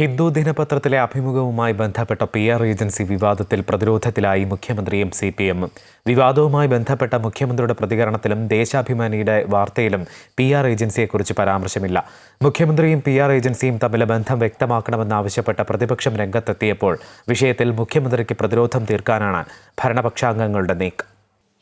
ഹിന്ദു ദിനപത്രത്തിലെ അഭിമുഖവുമായി ബന്ധപ്പെട്ട P R agency വിവാദത്തിൽ പ്രതിരോധത്തിലായി മുഖ്യമന്ത്രിയും സി പി എം. വിവാദവുമായി ബന്ധപ്പെട്ട മുഖ്യമന്ത്രിയുടെ പ്രതികരണത്തിലും ദേശാഭിമാനിയുടെ വാർത്തയിലും പി ആർ ഏജൻസിയെക്കുറിച്ച് പരാമർശമില്ല. മുഖ്യമന്ത്രിയും പി ആർ ഏജൻസിയും തമ്മിലെ ബന്ധം വ്യക്തമാക്കണമെന്നാവശ്യപ്പെട്ട പ്രതിപക്ഷം രംഗത്തെത്തിയപ്പോൾ വിഷയത്തിൽ മുഖ്യമന്ത്രിക്ക് പ്രതിരോധം തീർക്കാനാണ് ഭരണപക്ഷാംഗങ്ങളുടെ നീക്കം.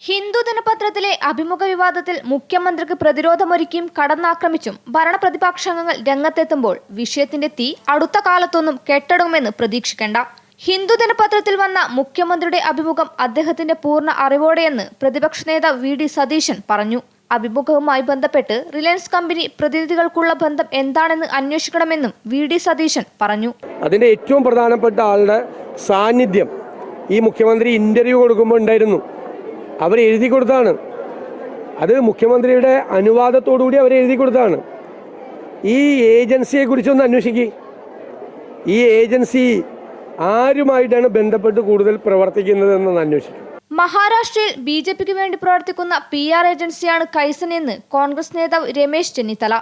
ഹിന്ദു ദിനപത്രത്തിലെ അഭിമുഖ വിവാദത്തിൽ മുഖ്യമന്ത്രിക്ക് പ്രതിരോധമൊരുക്കിയും കടന്നാക്രമിച്ചും ഭരണപ്രതിപക്ഷാംഗങ്ങൾ രംഗത്തെത്തുമ്പോൾ വിഷയത്തിന്റെ തീ അടുത്ത കാലത്തൊന്നും കെട്ടടുമെന്ന് പ്രതീക്ഷിക്കേണ്ട. ഹിന്ദു ദിനപത്രത്തിൽ വന്ന മുഖ്യമന്ത്രിയുടെ അഭിമുഖം അദ്ദേഹത്തിന്റെ പൂർണ അറിവോടെയെന്ന് പ്രതിപക്ഷ നേതാവ് വി ഡി സതീശൻ പറഞ്ഞു. അഭിമുഖവുമായി ബന്ധപ്പെട്ട് റിലയൻസ് കമ്പനി പ്രതിനിധികൾക്കുള്ള ബന്ധം എന്താണെന്ന് അന്വേഷിക്കണമെന്നും വി ഡി സതീശൻ പറഞ്ഞു. അതിന്റെ ഏറ്റവും പ്രധാനപ്പെട്ട ആളുടെ സാന്നിധ്യം ഈ മുഖ്യമന്ത്രി ഇന്റർവ്യൂ കൊടുക്കുമ്പോൾ ഉണ്ടായിരുന്നു. അവർ എഴുതി കൊടുത്താണ് അത് മുഖ്യമന്ത്രിയുടെ അനുവാദത്തോടുകൂടി അവർ എഴുതി കൊടുത്താണ് ഈ ഏജൻസിയെ കുറിച്ചൊന്ന് അന്വേഷിക്കുക ഈ ഏജൻസി ആരുമായിട്ടാണ് ബന്ധപ്പെട്ട് കൂടുതൽ പ്രവർത്തിക്കുന്നതെന്നൊന്ന് അന്വേഷിക്കും. മഹാരാഷ്ട്രയിൽ ബി ജെ പിക്ക് വേണ്ടി പ്രവർത്തിക്കുന്ന പി ആർ ഏജൻസിയാണ് കൈസൻ എന്ന് കോൺഗ്രസ് നേതാവ് രമേശ് ചെന്നിത്തല.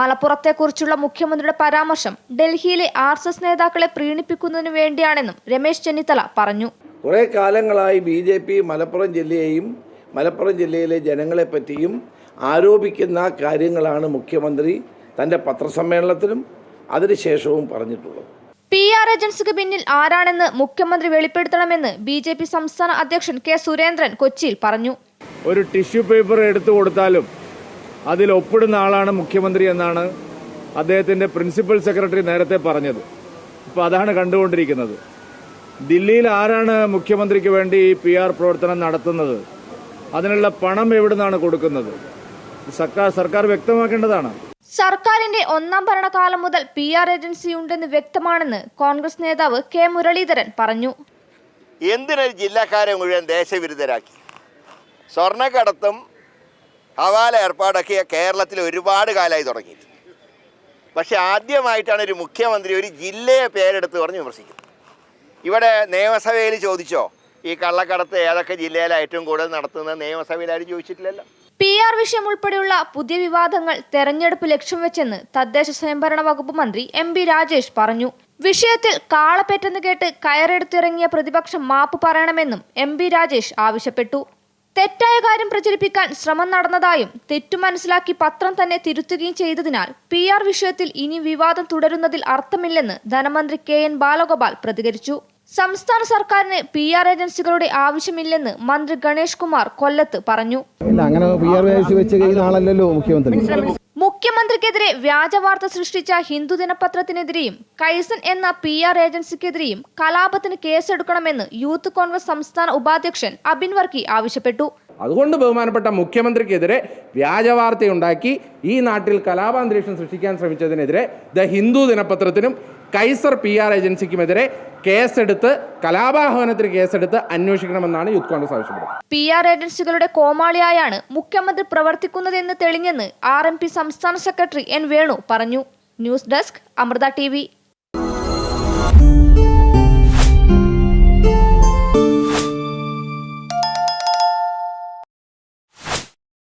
മലപ്പുറത്തെക്കുറിച്ചുള്ള മുഖ്യമന്ത്രിയുടെ പരാമർശം ഡൽഹിയിലെ ആർ നേതാക്കളെ പ്രീണിപ്പിക്കുന്നതിനു വേണ്ടിയാണെന്നും രമേശ് ചെന്നിത്തല പറഞ്ഞു. കുറേ കാലങ്ങളായി ബി ജെ പി മലപ്പുറം ജില്ലയെയും മലപ്പുറം ജില്ലയിലെ ജനങ്ങളെപ്പറ്റിയും ആരോപിക്കുന്ന കാര്യങ്ങളാണ് മുഖ്യമന്ത്രി തന്റെ പത്രസമ്മേളനത്തിലും അതിനുശേഷവും പറഞ്ഞിട്ടുള്ളത്. പി ആർ ഏജൻസിക്ക് പിന്നിൽ ആരാണെന്ന് മുഖ്യമന്ത്രി വെളിപ്പെടുത്തണമെന്ന് ബി ജെ പി സംസ്ഥാന അധ്യക്ഷൻ കെ സുരേന്ദ്രൻ കൊച്ചിയിൽ പറഞ്ഞു. ഒരു ടിഷ്യൂ പേപ്പർ എടുത്തു കൊടുത്താലും അതിൽ ഒപ്പിടുന്ന ആളാണ് മുഖ്യമന്ത്രി എന്നാണ് അദ്ദേഹത്തിന്റെ പ്രിൻസിപ്പൽ സെക്രട്ടറി നേരത്തെ പറഞ്ഞത്. ഇപ്പോൾ അതാണ് കണ്ടുകൊണ്ടിരിക്കുന്നത്. ദില്ലിയിൽ ആരാണ് മുഖ്യമന്ത്രിക്ക് വേണ്ടി ഈ പി ആർ പ്രവർത്തനം നടത്തുന്നത്? അതിനുള്ള പണം എവിടെ നിന്നാണ് കൊടുക്കുന്നത്? സർക്കാർ സർക്കാർ വ്യക്തമാക്കേണ്ടതാണ്. സർക്കാരിന്റെ ഒന്നാം ഭരണകാലം മുതൽ പി ആർ ഏജൻസി ഉണ്ടെന്ന് വ്യക്തമാണെന്ന് കോൺഗ്രസ് നേതാവ് കെ മുരളീധരൻ പറഞ്ഞു. എന്തിനൊരു ജില്ലക്കാരെ മുഴുവൻ ദേശവിരുദ്ധരാക്കി? സ്വർണക്കടത്തും ഹവാല ഏർപ്പാടൊക്കെ കേരളത്തിൽ ഒരുപാട് കാലമായി തുടങ്ങിയിട്ടുണ്ട് പക്ഷെ ആദ്യമായിട്ടാണ് ഒരു മുഖ്യമന്ത്രി ഒരു ജില്ലയെ പേരെടുത്ത് പറഞ്ഞ് വിമർശിക്കുന്നത്. ഇവിടെ നിയമസഭയിൽ ചോദിച്ചോ? ഈ കള്ളക്കടത്ത് ഏതൊക്കെ ജില്ലയിലാണ് ഏറ്റവും കൂടുതൽ നടത്തുന്നത് നിയമസഭയിൽ ആരും ചോദിച്ചിട്ടില്ലല്ലോ. പി ആർ വിഷയം ഉൾപ്പെടെയുള്ള പുതിയ വിവാദങ്ങൾ തെരഞ്ഞെടുപ്പ് ലക്ഷ്യം വെച്ചെന്ന് തദ്ദേശ സ്വയംഭരണ വകുപ്പ് മന്ത്രി എം ബി രാജേഷ് പറഞ്ഞു. വിഷയത്തിൽ കാളപ്പേറ്റെന്ന് കേട്ട് കയറെടുത്തിറങ്ങിയ പ്രതിപക്ഷം മാപ്പ് പറയണമെന്നും എം ബി രാജേഷ് ആവശ്യപ്പെട്ടു. തെറ്റായ കാര്യം പ്രചരിപ്പിക്കാൻ ശ്രമം നടന്നതായും തെറ്റു മനസ്സിലാക്കി പത്രം തന്നെ തിരുത്തുകയും ചെയ്തതിനാൽ പി ആർ വിഷയത്തിൽ ഇനി വിവാദം തുടരുന്നതിൽ അർത്ഥമില്ലെന്ന് ധനമന്ത്രി കെ എൻ ബാലഗോപാൽ പ്രതികരിച്ചു. സംസ്ഥാന സർക്കാരിന് പി ആർ ഏജൻസികളുടെ ആവശ്യമില്ലെന്ന് മന്ത്രി ഗണേഷ് കുമാർ കൊല്ലത്ത് പറഞ്ഞു. അങ്ങനെ പി ആർ വെച്ച് കഴിയുന്ന ആളല്ലല്ലോ മുഖ്യമന്ത്രി. മുഖ്യമന്ത്രിക്കെതിരെ വ്യാജ വാർത്ത സൃഷ്ടിച്ച ഹിന്ദു ദിനപത്രത്തിനെതിരെയും കൈസൻ എന്ന പി ആർ ഏജൻസിക്കെതിരെയും കലാപത്തിന് കേസെടുക്കണമെന്ന് യൂത്ത് കോൺഗ്രസ് സംസ്ഥാന ഉപാധ്യക്ഷൻ അബിൻ വർക്കി ആവശ്യപ്പെട്ടു. അതുകൊണ്ട് ബഹുമാനപ്പെട്ട മുഖ്യമന്ത്രിക്കെതിരെ വ്യാജവാർത്തയുണ്ടാക്കി ഈ നാട്ടിൽ കലാപാന്തരീക്ഷം സൃഷ്ടിക്കാൻ ശ്രമിച്ചതിനെതിരെ ദ ഹിന്ദു ദിനപത്രത്തിനും കൈസർ പി ആർ ഏജൻസിക്കുമെതിരെ കേസെടുത്ത് കലാപാഹ്വാനത്തിന് കേസെടുത്ത് അന്വേഷിക്കണമെന്നാണ് യൂത്ത് കോൺഗ്രസ് ആവശ്യപ്പെടുന്നത്. പി ആർ ഏജൻസികളുടെ കോമാളിയായാണ് മുഖ്യമന്ത്രി പ്രവർത്തിക്കുന്നതെന്ന് തെളിഞ്ഞെന്ന് ആർ എം പി സംസ്ഥാന സെക്രട്ടറി എൻ വേണു പറഞ്ഞു. News desk Amrita T